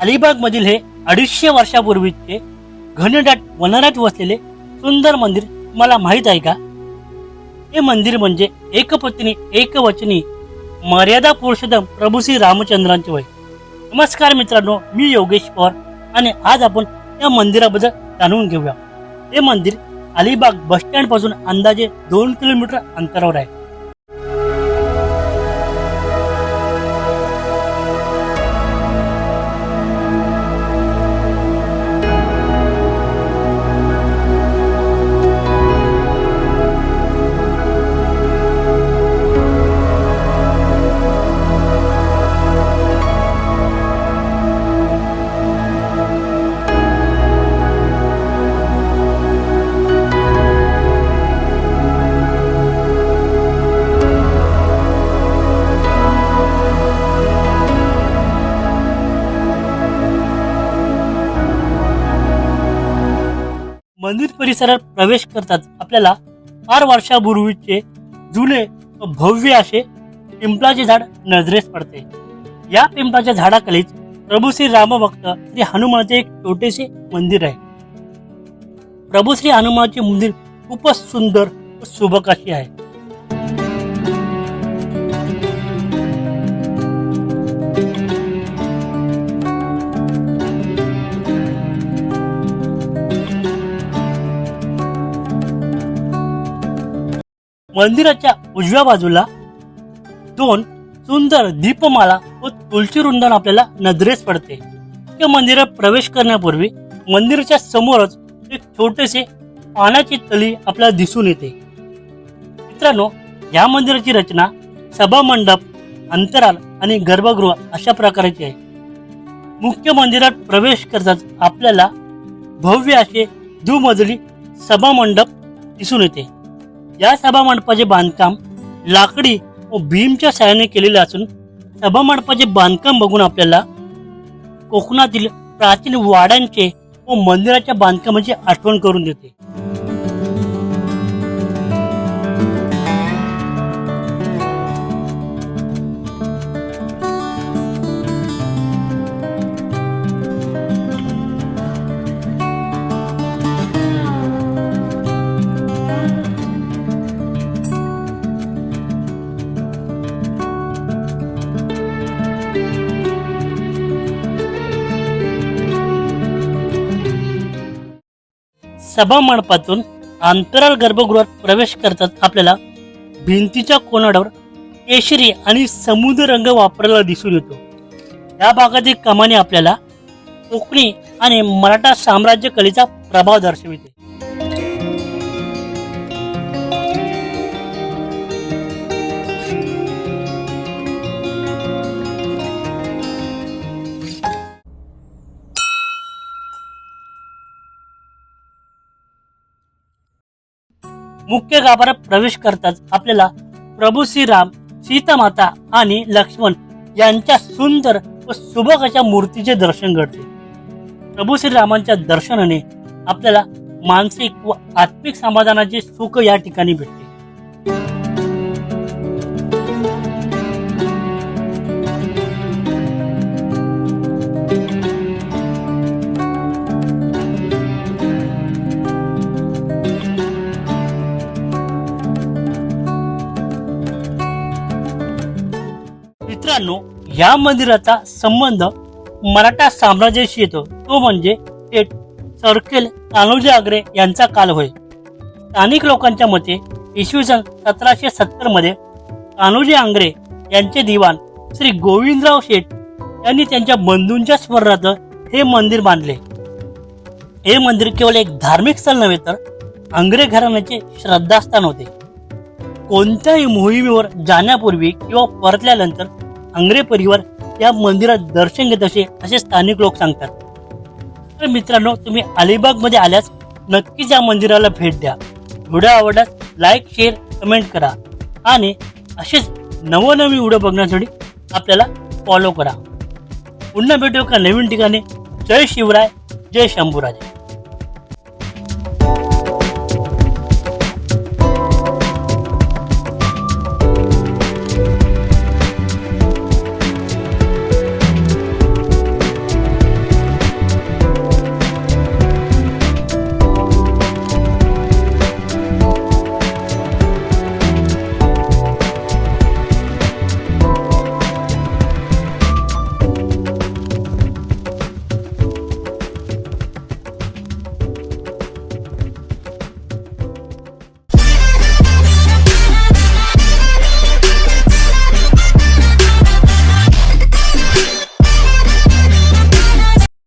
अलिबाग मधील हे अडीचशे वर्षापूर्वीचे घनदाट वनारात वसलेले सुंदर मंदिर मला माहीत आहे का? हे मंदिर म्हणजे एकपत्नी एकवचनी मर्यादा पुरुषोत्तम प्रभू श्री रामचंद्रांचे वय नमस्कार मित्रांनो मी योगेश पवार आणि आज आपण या मंदिराबद्दल जाणून घेऊया. हे मंदिर अलिबाग बस स्टँडपासून अंदाजे दोन किलोमीटर अंतरावर आहे. मंदिर परिसरात प्रवेश करताच आपल्याला फार वर्षापूर्वीचे जुने व भव्य असे पिंपळाचे झाड नजरेस पडते. या पिंपळाच्या झाडाखालीच प्रभू श्री रामभक्त श्री हनुमानचे एक छोटेसे मंदिर आहे. प्रभू श्री हनुमानचे मंदिर खूपच सुंदर व सुबक आहे. मंदिराच्या उजव्या बाजूला दोन सुंदर दीपमाला व तुळशी रुंदण आपल्याला नजरेस पडते. या मंदिरात प्रवेश करण्यापूर्वी मंदिराच्या समोरच एक छोटेसे पाण्याची तळी आपल्याला दिसून येते. मित्रांनो या मंदिराची रचना सभा मंडप अंतराल आणि गर्भगृह अशा प्रकारची आहे. मुख्य मंदिरात प्रवेश करताच आपल्याला भव्य असे दुमजली सभा मंडप दिसून येते. या सभा मंडपाचे बांधकाम लाकडी व भीमच्या सहाय्याने केलेले असून सभा मंडपाचे बांधकाम बघून आपल्याला कोकणातील प्राचीन वाड्यांचे व मंदिराच्या बांधकामाची आठवण करून देते. सभा मंडपातून अंतराळ गर्भगृहात प्रवेश करतात आपल्याला भिंतीच्या कोनाडावर केशरी आणि समुद्र रंग वापरलेला दिसून येतो. या भागातील कमानी आपल्याला कोकणी आणि मराठा साम्राज्य कलेचा प्रभाव दर्शविते. मुख्य गाभाऱ्यात प्रवेश करताच आपल्याला प्रभू श्रीराम सीतामाता आणि लक्ष्मण यांच्या सुंदर व सुबक अशा मूर्तीचे दर्शन घडते. प्रभू श्रीरामांच्या दर्शनाने आपल्याला मानसिक व आत्मिक समाधानाचे सुख या ठिकाणी भेटते. मित्रांनो या मंदिराचा संबंध मराठा साम्राज्याशी येतो. तो म्हणजे थेट सरखेल कान्होजी आग्रे यांचा काल होय. स्थानिक लोकांच्या मते इसवी सन सतराशे सत्तरमध्ये कान्होजी आंग्रे यांचे दिवाण श्री गोविंदराव शेठ यांनी त्यांच्या बंधूंच्या स्मरणार्थ हे मंदिर बांधले. हे मंदिर केवळ एक धार्मिक स्थळ नव्हे तर आंग्रे घराण्याचे श्रद्धास्थान होते. कोणत्याही मोहिमेवर जाण्यापूर्वी किंवा परतल्यानंतर आंग्रे परिवार या मंदिरात दर्शन घेत असे असे स्थानिक लोक सांगतात. तर मित्रांनो तुम्ही अलिबागमध्ये आल्यास नक्कीच या मंदिराला भेट द्या. व्हिडिओ आवडल्यास लाईक शेअर कमेंट करा. आणि असेच नवनवीन व्हिडिओ बघण्यासाठी आपल्याला फॉलो करा. पुन्हा भेटू एका नवीन ठिकाणी. जय शिवराय जय शंभूराजे.